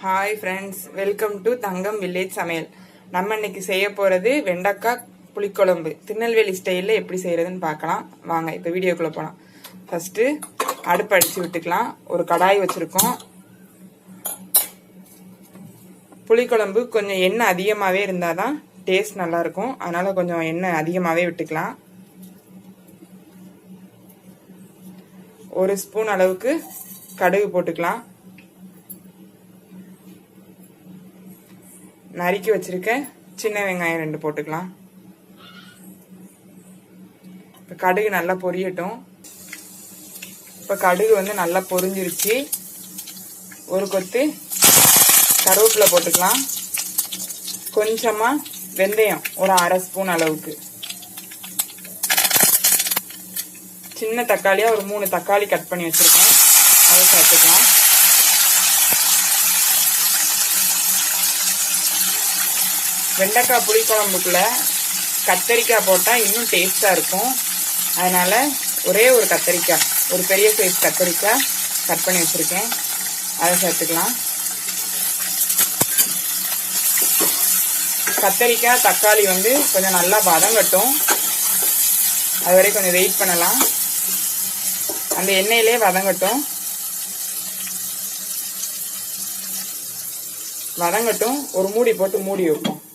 Hi friends welcome to Thangam village சமையல் நம்ம இன்னைக்கு செய்ய போகிறது வெண்டக்காய் புளிக்குழம்பு. திருநெல்வேலி ஸ்டைலில் எப்படி செய்கிறதுன்னு பார்க்கலாம். வாங்க இப்போ வீடியோக்குள்ளே போகலாம் ஃபஸ்ட்டு அடுப்பு அடித்து விட்டுக்கலாம். ஒரு கடாய் வச்சுருக்கோம். புளிக்குழம்பு கொஞ்சம் எண்ணெய் அதிகமாகவே இருந்தால் தான் டேஸ்ட் நல்லாயிருக்கும் அதனால் கொஞ்சம் எண்ணெய் அதிகமாகவே விட்டுக்கலாம். ஒரு ஸ்பூன் அளவுக்கு கடுகு போட்டுக்கலாம். நறுக்கி வச்சிருக்க. சின்ன வெங்காயம் ரெண்டு போட்டுக்கலாம். இப்போ கடுகு நல்லா பொரியட்டும். இப்போ கடுகு வந்து நல்லா பொரிஞ்சிருச்சு. ஒரு கொத்து கருவேப்பிலை போட்டுக்கலாம். கொஞ்சமாக வெந்தயம் ஒரு அரை ஸ்பூன் அளவுக்கு. சின்ன தக்காளியாக ஒரு மூணு தக்காளி கட் பண்ணி வச்சுருக்கேன். அதை சேர்த்துக்கலாம் வெண்டைக்காய் புளிக்குழம்புக்குள்ள கத்தரிக்காய் போட்டால் இன்னும் டேஸ்ட்டாக இருக்கும். அதனால் ஒரே ஒரு கத்தரிக்காய் ஒரு பெரிய சைஸ் கத்தரிக்காய் கட் பண்ணி வச்சுருக்கேன். அதை சேர்த்துக்கலாம். கத்தரிக்காய் தக்காளி வந்து கொஞ்சம் நல்லா வதங்கட்டும். அது வரை கொஞ்சம் வெயிட் பண்ணலாம். அந்த எண்ணெயிலே வதங்கட்டும். வதங்கட்டும். ஒரு மூடி போட்டு மூடி வைப்போம்.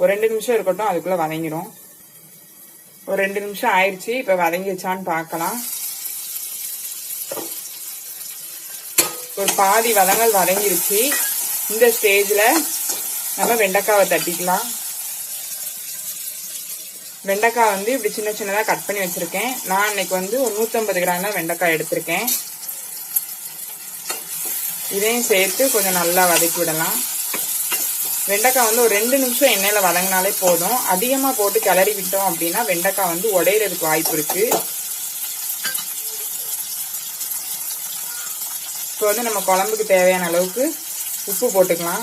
ஒரு ரெண்டு நிமிஷம் இருக்கட்டும் அதுக்குள்ள வதங்கிடும். ஒரு ரெண்டு நிமிஷம் ஆயிடுச்சு இப்போ வதங்கிச்சான்னு பார்க்கலாம். ஒரு பாதி வதங்கல் வதங்கிருச்சு. இந்த ஸ்டேஜில் நம்ம வெண்டைக்காவை தட்டிக்கலாம். வெண்டைக்காய் வந்து இப்படி சின்ன சின்னதாக கட் பண்ணி வச்சுருக்கேன். நான் இன்னைக்கு வந்து ஒரு நூற்றம்பது கிராம் தான் வெண்டைக்காய் எடுத்திருக்கேன். இதையும் சேர்த்து கொஞ்சம் நல்லா வதக்கி விடலாம். வெண்டைக்காய் வந்து ஒரு ரெண்டு நிமிஷம் எண்ணெயில் வதங்கினாலே போதும். அதிகமாக போட்டு கிளறி விட்டோம் அப்படின்னா வெண்டைக்காய் வந்து உடையிறதுக்கு வாய்ப்பு இருக்குது இப்போ வந்து நம்ம குழம்புக்கு தேவையான அளவுக்கு உப்பு போட்டுக்கலாம்.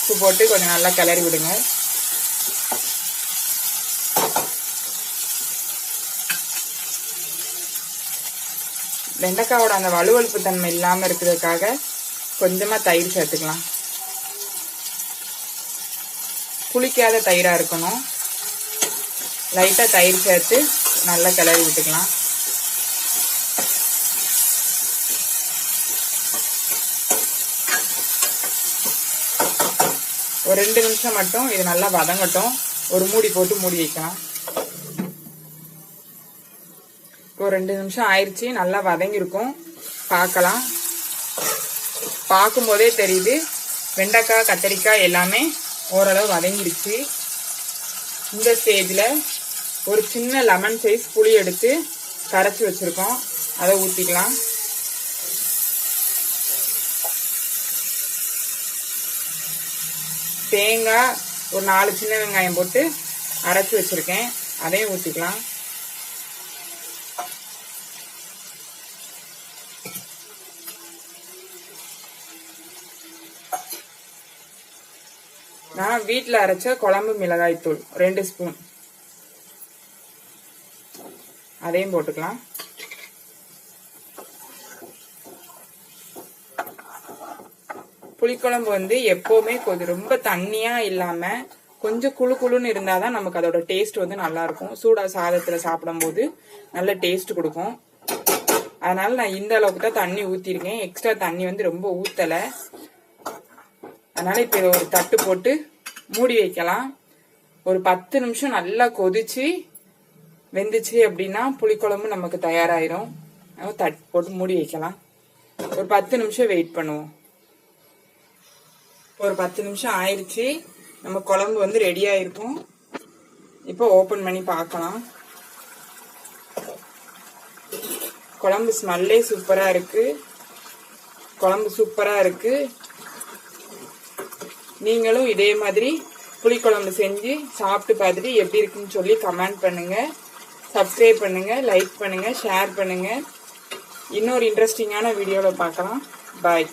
உப்பு போட்டு கொஞ்சம் நல்லா கிளறி விடுங்க. வெண்டைக்காவோட அந்த வலுவழுப்பு தன்மை இல்லாமல் இருக்கிறதுக்காக கொஞ்சமாக தயிர் சேர்த்துக்கலாம். புளிக்காத தயிராக இருக்கணும். லைட்டாக தயிர் சேர்த்து நல்லா கிளறி விட்டுக்கலாம். ஒரு ரெண்டு நிமிஷம் மட்டும் இது நல்லா வதங்கட்டும். ஒரு மூடி போட்டு மூடி வைக்கலாம். இப்போ ரெண்டு நிமிஷம் ஆயிடுச்சு நல்லா வதங்கியிருக்கும். பார்க்கலாம். பார்க்கும்போதே தெரியுது. வெண்டைக்காய் கத்தரிக்காய் எல்லாமே ஓரளவு வதங்கிருச்சு. இந்த ஸ்டேஜில் ஒரு சின்ன லெமன் சைஸ் புளி எடுத்து கரைச்சி வச்சுருக்கோம். அதை ஊற்றிக்கலாம் தேங்காய் ஒரு நாலு சின்ன வெங்காயம் போட்டு அரைச்சி வச்சுருக்கேன். அதையும் ஊற்றிக்கலாம் நான் வீட்டில் அரைச்ச குழம்பு மிளகாய் தூள் ரெண்டு ஸ்பூன் அதையும் போட்டுக்கலாம். புளிக்குழம்பு வந்து எப்போவுமே கொஞ்சம் ரொம்ப தண்ணியா இல்லாம கொஞ்சம் குழு குழுன்னு இருந்தாதான் நமக்கு அதோட டேஸ்ட் வந்து நல்லா இருக்கும் சூடா சாப்பிடும்போது நல்ல டேஸ்ட் கொடுக்கும். அதனால நான் இந்த அளவுக்கு தான் தண்ணி ஊற்றிருக்கேன் எக்ஸ்ட்ரா தண்ணி வந்து ரொம்ப ஊற்றலை அதனால இப்போ இதை ஒரு தட்டு போட்டு மூடி வைக்கலாம். ஒரு பத்து நிமிஷம் நல்லா கொதிச்சு வெந்துச்சு அப்படின்னா புளிக்குழம்பு நமக்கு தயாராயிரும். தட்டு போட்டு மூடி வைக்கலாம். ஒரு பத்து நிமிஷம் வெயிட் பண்ணுவோம். ஒரு பத்து நிமிஷம் ஆயிடுச்சு நம்ம குழம்பு வந்து ரெடி ஆயிருக்கும். இப்போ ஓபன் பண்ணி பார்க்கலாம். குழம்பு ஸ்மெல்லே சூப்பரா இருக்கு. குழம்பு சூப்பரா இருக்கு. நீங்களும் இதே மாதிரி புளிக்குழம்பு செஞ்சு சாப்பிட்டு பார்த்துட்டு எப்படி இருக்குன்னு சொல்லி கமெண்ட் பண்ணுங்க. சப்ஸ்கிரைப் பண்ணுங்க லைக் பண்ணுங்க ஷேர் பண்ணுங்க. இன்னொரு இன்ட்ரெஸ்டிங்கான வீடியோவில் பார்க்கலாம். பாய்